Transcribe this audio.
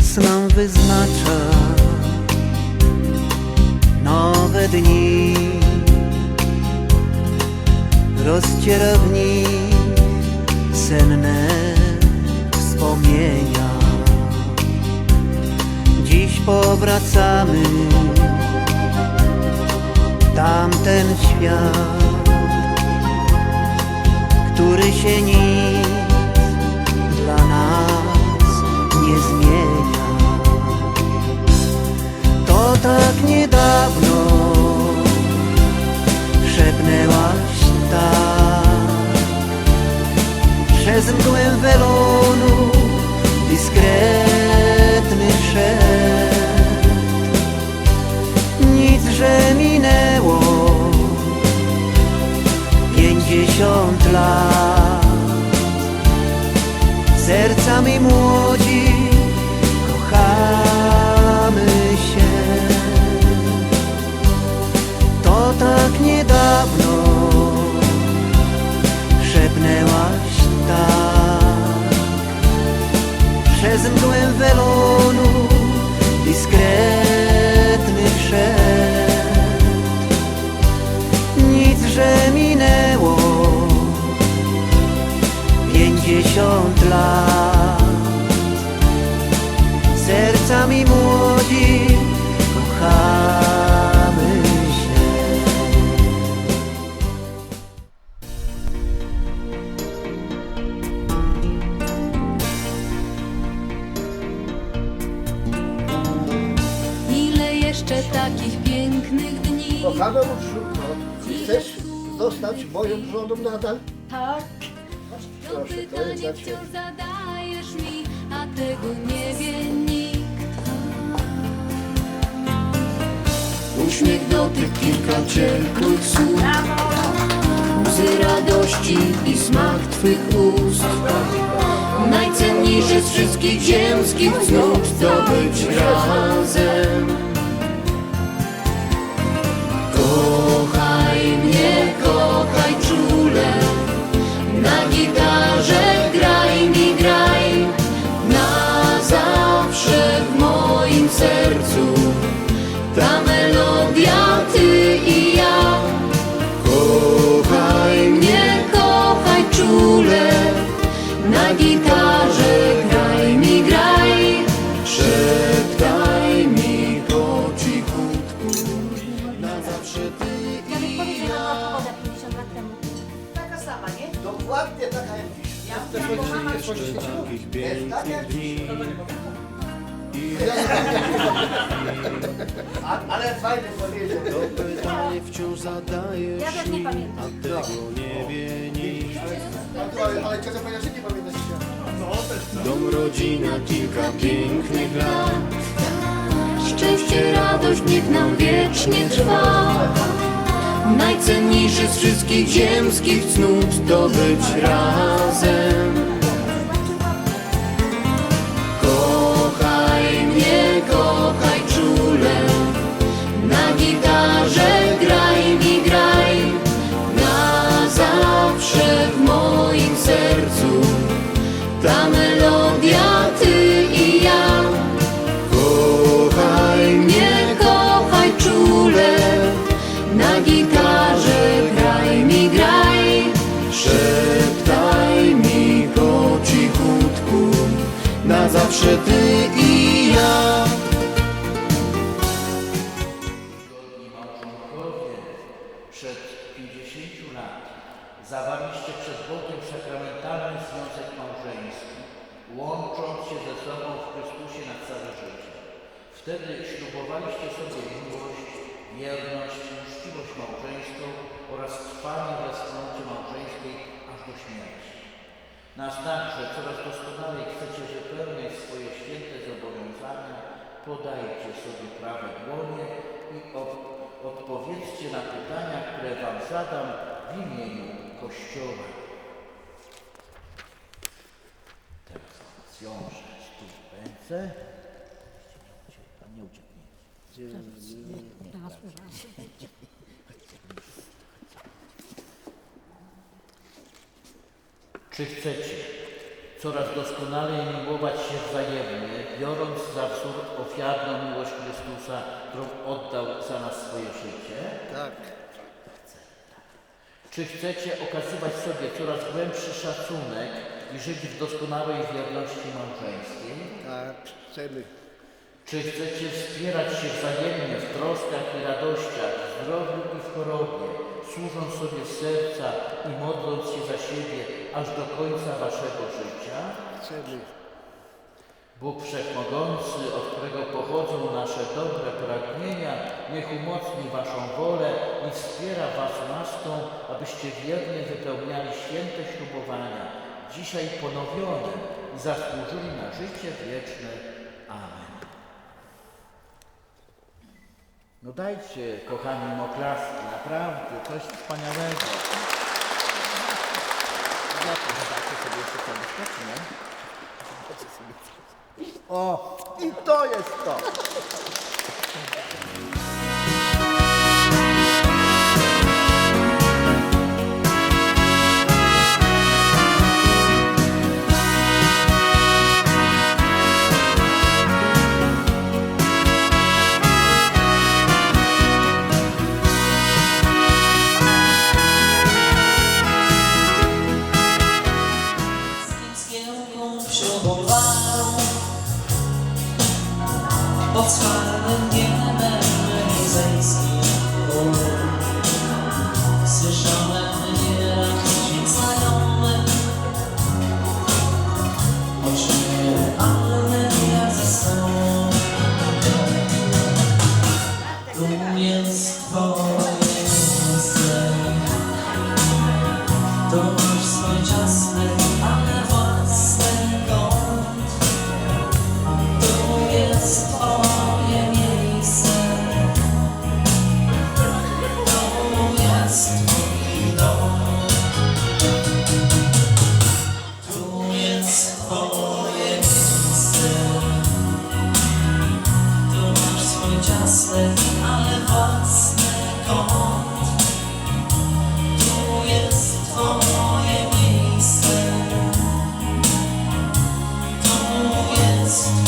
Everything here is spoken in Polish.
Czas nam wyznacza nowe dni, rozciera w nich senne wspomnienia. Dziś powracamy tamten świat, który się nic przez mgłę welonu dyskretny szept. Nic, że minęło pięćdziesiąt lat sercami młodzi kochamy się. To tak niedawno tak przez mgłę welonu dyskretny szept. Nic, że minęło pięćdziesiąt lat Sercami młodzi jeszcze takich pięknych dni? Kochana Urszulko, chcesz zostać moją żoną nadal? Tak. To Proszę, to jest pytanie Ciebie. wciąż zadajesz mi, a tego nie wie nikt. Uśmiech, dotyk, kilka ciepłych słów Łzy radości i smak Twych ust Najcenniejsze z wszystkich ziemskich cnót To być razem Na gitarze graj mi, graj. Na zawsze w moim sercu. Ta melodia, ty i ja. Kochaj mnie, kochaj czule. Na gitarze Dokładnie taka jak dziś. Bo mama takich Jest tak jak dziś. dni. A, ale fajny powiedział. To pytanie wciąż zadajesz Ja też nie mi, pamiętam. a tego nie wie nikt. Ale, ale ciocia że nie pamiętasz się. Dom, rodzina, kilka pięknych lat. Szczęście, radość niech nam wiecznie trwa Najcenniejszy wszystkich ziemskich cnót To być razem sakramentalny związek małżeński, łącząc się ze sobą w Chrystusie na całe życie. Wtedy ślubowaliście sobie miłość, wierność, uczciwość małżeńską oraz trwanie we wspólnocie małżeńskiej aż do śmierci. Nas także coraz doskonalej chcecie wypełniać swoje święte zobowiązania, podajcie sobie prawe dłonie i od, odpowiedzcie na pytania, które Wam zadam w imieniu Kościoła. Zwiążę tu ręce. Nie ucieknie. Czy chcecie coraz doskonalej miłować się wzajemnie, biorąc za wzór ofiarną miłość Chrystusa, którą oddał za nas swoje życie? Tak. Czy chcecie okazywać sobie coraz głębszy szacunek i żyć w doskonałej wierności małżeńskiej? Tak. Chcemy. Czy chcecie wspierać się wzajemnie w troskach i radościach, w zdrowiu i w chorobie, służąc sobie z serca i modląc się za siebie aż do końca waszego życia? Chcemy. Bóg Wszechmogący, od którego pochodzą nasze dobre pragnienia, niech umocni waszą wolę i wspiera was łaską, abyście wiernie wypełniali święte ślubowania, dzisiaj ponowione i zasłużyli na życie wieczne. Amen. No dajcie, kochani, oklaski, naprawdę, coś wspaniałego. Zobaczcie sobie jeszcze wystarczy, nie? O! I to jest to! 멈춰보라 벅차는 게 Christ.